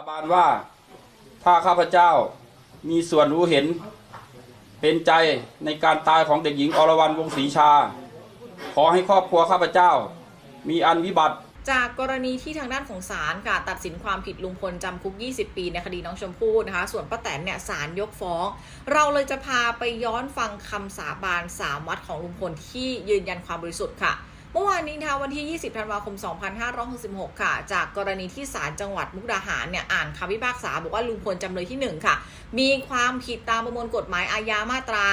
าบานว่าถ้าข้าพเจ้ามีส่วนรู้เห็นเป็นใจในการตายของเด็กหญิงอรวรรณวงศรีชา ขอให้ครอบครัวข้าพเจ้า มีอันวิบัติ จากกรณีที่ทางด้านของศาลค่ะตัดสินความผิดลุงพลจำคุก 20 ปีในคดีน้องชมพู่นะคะ ส่วนป้าแตนเนี่ยศาลยกฟ้อง เราเลยจะพาไปย้อนฟังคำสาบานสามวัดของลุงพลที่ยืนยันความบริสุทธิ์ค่ะ เมื่อวานนี้นะคะวันที่ 20 ธันวาคม 2566 ค่ะ จากกรณีที่ศาลจังหวัดมุกดาหารเนี่ยอ่านคำพิพากษา บอกว่าลุงพลจำเลยที่ 1 ค่ะ มีความผิดตามประมวลกฎหมายอาญามาตรา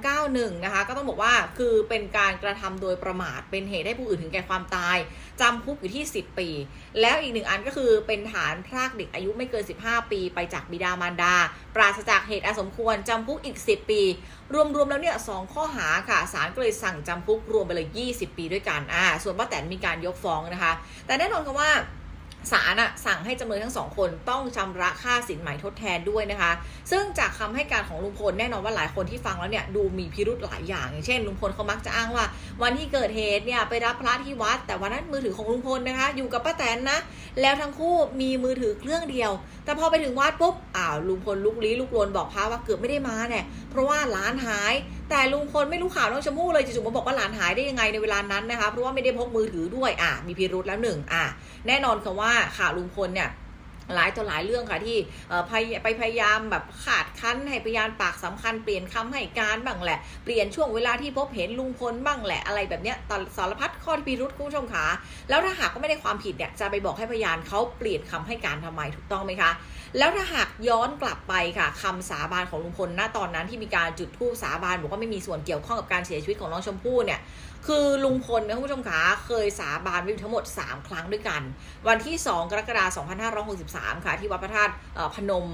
291 นะคะ ก็ต้องบอกว่าคือเป็นการกระทำโดยประมาทเป็นเหตุให้ผู้อื่นถึงแก่ความตายจำคุกอยู่ที่ 10 ปี แล้วอีกหนึ่งอันก็คือเป็นฐานพรากเด็กอายุไม่เกิน 15 ปี ไปจากบิดามารดา ปราศจากเหตุอสมควรจำคุกอีก 10 ปี รวมๆแล้วเนี่ยสองข้อหาค่ะศาลก็เลยสั่งจำคุกรวมไปเลย 20 ปีด้วยกันอ่าส่วนป้าแตนมีการยกฟ้องนะคะ แต่แน่นอนค่ะว่าศาลอะสั่งให้จำเลยทั้งสองคนต้องชำระค่าสินใหมทดแทนด้วยนะคะ ซึ่งจากคำให้การของลุงพลแน่นอนว่าหลายคนที่ฟังแล้วเนี่ยดูมีพิรุธหลายอย่าง อย่างเช่นลุงพลเขามักจะอ้างว่า วันที่เกิดเหตุเนี่ยไปรับพระที่วัด แต่วันนั้นมือถือของลุงพลนะคะ อยู่กับป้าแตนนะ แล้วทั้งคู่มีมือถือเครื่องเดียว แต่พอไปถึงวัดปุ๊บอ้าวลุงพลลุกลี้ลุกลนบอกพระว่าเกือบไม่ได้มาเนี่ยเพราะว่าหลานหาย แต่ลุงพลไม่รู้ข่าวน้องชมพู่เลยจู่ๆมาบอกว่าหลานหายได้ยังไงในเวลานั้นนะคะเพราะว่าไม่ได้พกมือถือด้วยอะมีพิรุธแล้วหนึ่งอะแน่นอนค่ะว่าข่าวลุงพลเนี่ย หลายต่อหลายเรื่องค่ะที่ไปพยายามแบบขาดคั้นให้พยานปากสำคัญเปลี่ยนคำให้การบ้างแหละ เปลี่ยนช่วงเวลาที่พบเห็นลุงพลบ้างแหละอะไรแบบเนี้ยตสารพัดข้อที่พิรุษคุณผู้ชมคะแล้วถ้าหากว่าไม่ได้ความผิดเนี่ยจะไปบอกให้พยานเขาเปลี่ยนคำให้การทำไมถูกต้องไหมคะ แล้วถ้าหากย้อนกลับไปค่ะคำสาบานของลุงพลณตอนนั้นที่มีการจุดธูปสาบานบอกว่าไม่มีส่วนเกี่ยวข้องกับการเสียชีวิตของน้องชมพู่เนี่ยคือลุงพลนะคุณผู้ชมคะเคยสาบานไว้ทั้งหมด 3 ครั้งด้วยกัน วันที่ 2 กรกฎาคม23 ค่ะ ที่วัดพระธาตุพนม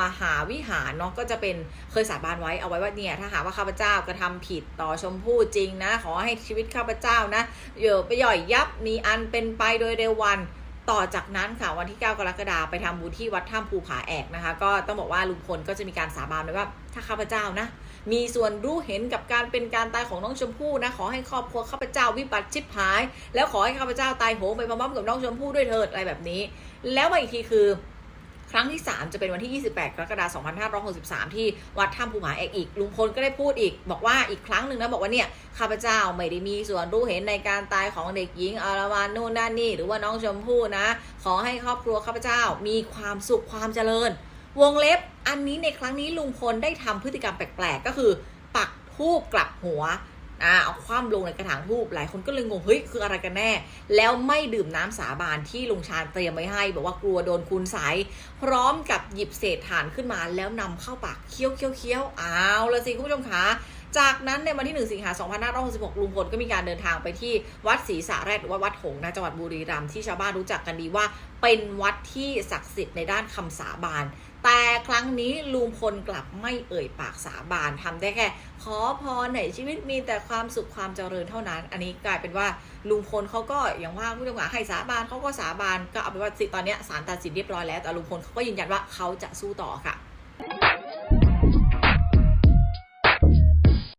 มหาวิหารเนาะก็จะเป็นเคยสาบานไว้เอาไว้ว่าเนี่ยถ้าหากว่าข้าพเจ้ากระทำผิดต่อชมพู่จริงนะ ขอให้ชีวิตข้าพเจ้านะเยอะไปย่อยยับมีอันเป็นไปโดยเร็ววัน ต่อจากนั้นค่ะวันที่ 9 กรกฎาคมไปทำบุญที่วัดถ้ำภูผาแอกนะคะ ก็ต้องบอกว่าลุงพลก็จะมีการสาบานไว้ว่าถ้าข้าพเจ้านะ มีส่วนรู้เห็นกับการเป็นการตายของน้องชมพู่นะขอให้ครอบครัวข้าพเจ้าวิบัติชิบหาย แล้วขอให้ข้าพเจ้าตายโหงไปพร้อมๆกับน้องชมพู่ด้วยเถิดอะไรแบบนี้ แล้วมาอีกทีคือ ครั้งที่ 3 จะเป็นวันที่ 28 กรกฎาคม 2563 ที่วัดถ้ำภูผาแอกอีก ลุงพลก็ได้พูดอีก บอกว่าอีกครั้งหนึ่งนะบอกว่าเนี่ยข้าพเจ้าไม่ได้มีส่วนรู้เห็นในการตายของเด็กหญิงอารวานนู่นนั่นนี่ หรือว่าน้องชมพู่นะ ขอให้ครอบครัวข้าพเจ้ามีความสุขความเจริญ วงเล็บอันนี้ในครั้งนี้ลุงพลได้ทำพฤติกรรมแปลกๆก็คือ ปักทูบกลับหัว อ่าเอาคว่ำลงในกระถางทูบหลายคนก็เลยงงเฮ้ยคืออะไรกันแน่ แล้วไม่ดื่มน้ำสาบานที่ลุงชาญเตรียมไว้ให้ บอกว่ากลัวโดนคุณสายพร้อมกับหยิบเศษฐานขึ้นมาแล้วนำเข้าปากเคี้ยวเคี้ยวเคี้ยวเอาละสิคุณผู้ชมคะ จากนั้นในวันที่ 1 สิงหา2566ลุงพลก็มีการเดินทางไปที่วัดศรีสาแรดหรือว่าวัดหงนะจังหวัดบุรีรัมย์ที่ชาวบ้านรู้จักกันดีว่า เป็นวัดที่ศักดิ์สิทธิ์ในด้านคำสาบาน แต่ครั้งนี้ลุงพลกลับไม่เอ่ยปากสาบานทำได้แค่ขอพรในชีวิตมีแต่ความสุขความเจริญเท่านั้น อันนี้กลายเป็นว่าลุงพลเขาก็อย่างว่าผู้ชมค่ะให้สาบานเขาก็สาบานก็เอาเป็นว่าสิตอนนี้ยศาลตัดสินเรียบร้อยแล้วแต่ลุงพลเขาก็ยืนยันว่าเขาจะสู้ต่อค่ะ